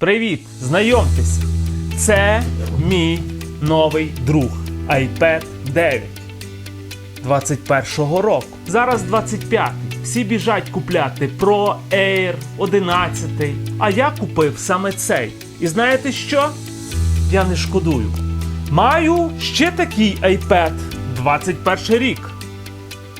Привіт! Знайомтеся! Це мій новий друг iPad 9 21-го року. Зараз 25-й. Всі біжать купляти Pro Air 11. А я купив саме цей. І знаєте що? Я не шкодую. Маю ще такий iPad 21 рік.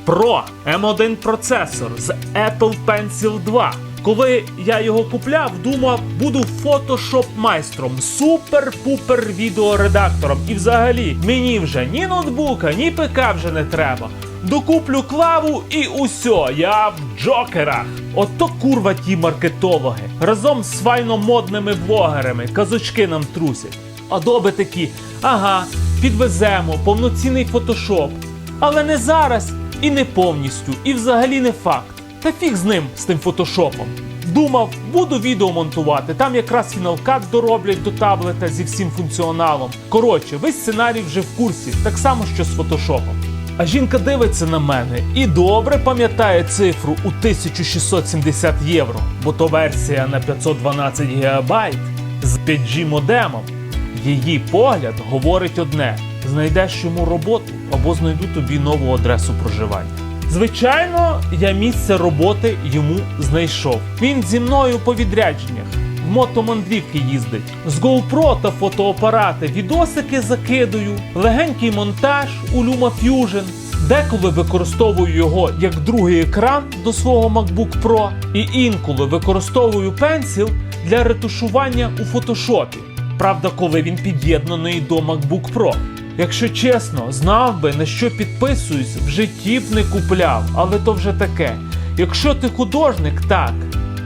Pro M1 процесор з Apple Pencil 2. Коли я його купляв, думав, буду фотошоп майстром, супер-пупер відеоредактором. І взагалі мені вже ні ноутбука, ні ПК вже не треба. Докуплю клаву і усьо, я в джокерах. Ото курва ті маркетологи. Разом з файно модними блогерами казочки нам трусять. Адоби такі, ага, підвеземо, повноцінний фотошоп. Але не зараз і не повністю, і взагалі не факт. Та фіг з ним, з тим фотошопом. Думав, буду відео монтувати. Там якраз Final Cut дороблять до таблета зі всім функціоналом. Коротше, весь сценарій вже в курсі, так само, що з фотошопом. А жінка дивиться на мене і добре пам'ятає цифру у 1670 євро, бо то версія на 512 гігабайт з 5G модемом. Її погляд говорить одне: знайдеш йому роботу або знайду тобі нову адресу проживання. Звичайно, я місце роботи йому знайшов. Він зі мною по відрядженнях. В мотомандрівки їздить. З GoPro та фотоапарати відосики закидую, легенький монтаж у LumaFusion. Деколи використовую його як другий екран до свого MacBook Pro, і інколи використовую пенсіл для ретушування у фотошопі. Правда, коли він під'єднаний до MacBook Pro. Якщо чесно, знав би на що підписуюсь, в житті б не купляв, але то вже таке. Якщо ти художник, так.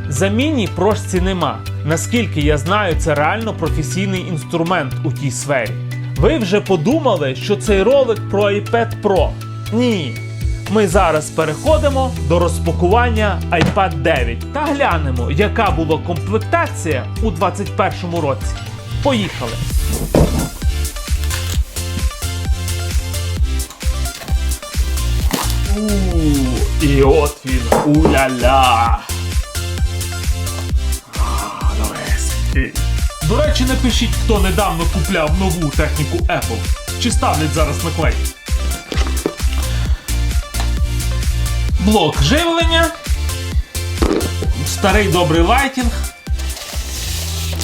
Заміні прошці нема. Наскільки я знаю, це реально професійний інструмент у тій сфері. Ви вже подумали, що цей ролик про iPad Pro? Ні. Ми зараз переходимо до розпакування iPad 9 та глянемо, яка була комплектація у 2021 році. Поїхали! І от він, уля-ля. Новесенький. До речі, напишіть, хто недавно купляв нову техніку Apple. Чи ставлять зараз наклей. Блок живлення. Старий добрий лайтінг.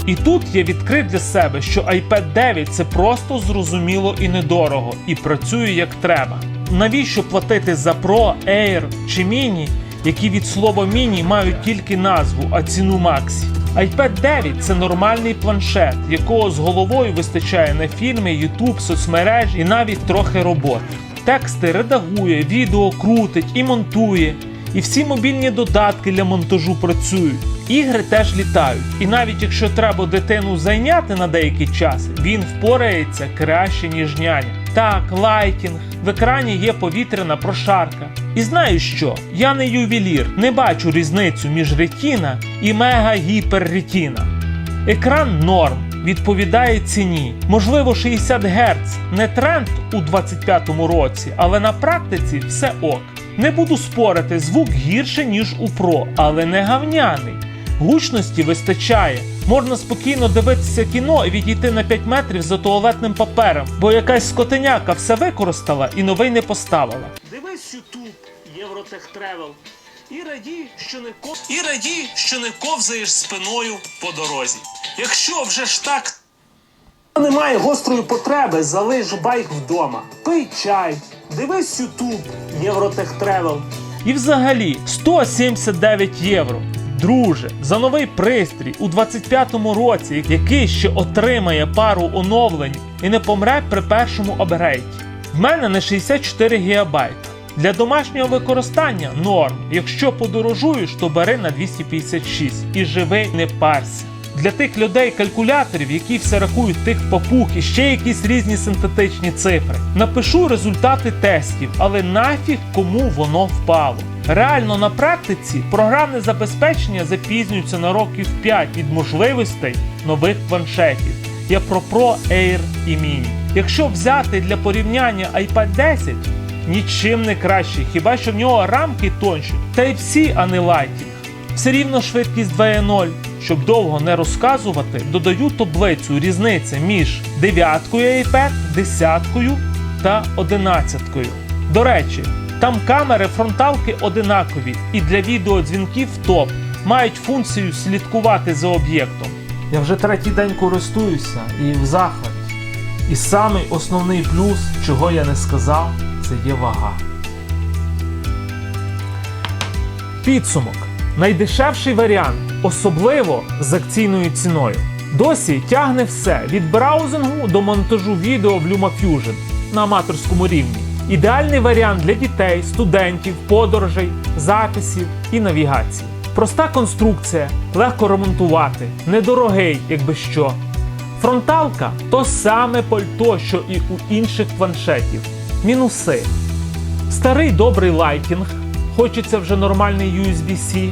І тут я відкрив для себе, що iPad 9 це просто зрозуміло і недорого, і працює як треба. Навіщо платити за Pro, Air чи Mini, які від слова Mini мають тільки назву, а ціну Maxi? iPad 9 це нормальний планшет, якого з головою вистачає на фільми, YouTube, соцмережі і навіть трохи роботи. Тексти редагує, відео крутить і монтує. І всі мобільні додатки для монтажу працюють. Ігри теж літають. І навіть якщо треба дитину зайняти на деякий час, він впорається краще, ніж няня. Так, лайтінг, в екрані є повітряна прошарка. І знаю що? Я не ювелір, не бачу різницю між ретіна і мега гіперретіна. Екран норм, відповідає ціні. Можливо, 60 Гц не тренд у 25-му році, але на практиці все ок. Не буду спорити, звук гірше, ніж у Pro, але не гавняний. Гучності вистачає. Можна спокійно дивитися кіно і відійти на 5 метрів за туалетним папером, бо якась скотиняка все використала і новий не поставила. Дивись YouTube, Євротех Тревел. І радій, що не ков... і радій, що не ковзаєш спиною по дорозі. Якщо вже ж так немає гострої потреби, залиш байк вдома. Пий чай, дивись Ютуб, Євротех Тревел. І взагалі 179 євро. Друже, за новий пристрій у 25-му році, який ще отримає пару оновлень і не помре при першому апгрейді. В мене не 64 ГБ. Для домашнього використання норм. Якщо подорожуєш, то бери на 256 і живи не парся. Для тих людей калькуляторів, які все рахують тих папуг і ще якісь різні синтетичні цифри. Напишу результати тестів, але нафіг кому воно впало. Реально на практиці програмне забезпечення запізнюється на років 5 від можливостей нових планшетів. Я про Pro, Air і Mini. Якщо взяти для порівняння iPad 10, нічим не краще, хіба що в нього рамки тонші, та й всі, а не Lightning. Все рівно швидкість 2.0, щоб довго не розказувати, додаю таблицю різниці між дев'яткою iPad, десяткою та одинадцяткою. До речі, там камери фронталки одинакові і для відеодзвінків топ мають функцію слідкувати за об'єктом. Я вже третій день користуюся і в захваті. І самий основний плюс, чого я не сказав, це є вага. Підсумок. Найдешевший варіант, особливо з акційною ціною. Досі тягне все від браузингу до монтажу відео в LumaFusion на аматорському рівні. Ідеальний варіант для дітей, студентів, подорожей, записів і навігації. Проста конструкція, легко ремонтувати, недорогий, якби що. Фронталка то саме пальто, що і у інших планшетів. Мінуси. Старий добрий лайтінг, хочеться вже нормальний USB-C,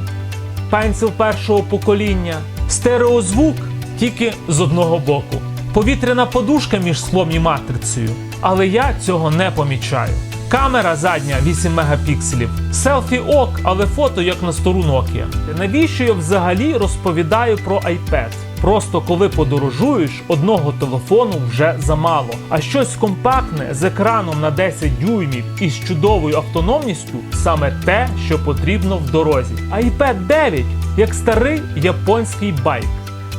пенсил першого покоління, стереозвук тільки з одного боку, повітряна подушка між склом і матрицею, але я цього не помічаю. Камера задня 8 мегапікселів, селфі ок, але фото як на стару Nokia. Навіщо я взагалі розповідаю про iPad? Просто коли подорожуєш, одного телефону вже замало. А щось компактне з екраном на 10 дюймів і з чудовою автономністю саме те, що потрібно в дорозі. iPad 9 як старий японський байк.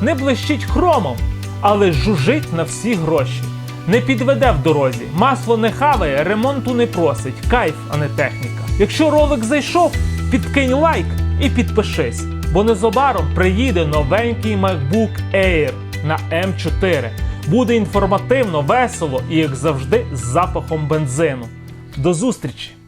Не блищить хромом, але жужить на всі гроші. Не підведе в дорозі, масло не хаває, ремонту не просить, кайф, а не техніка. Якщо ролик зайшов, підкинь лайк і підпишись, бо незабаром приїде новенький MacBook Air на M4. Буде інформативно, весело і, як завжди, з запахом бензину. До зустрічі!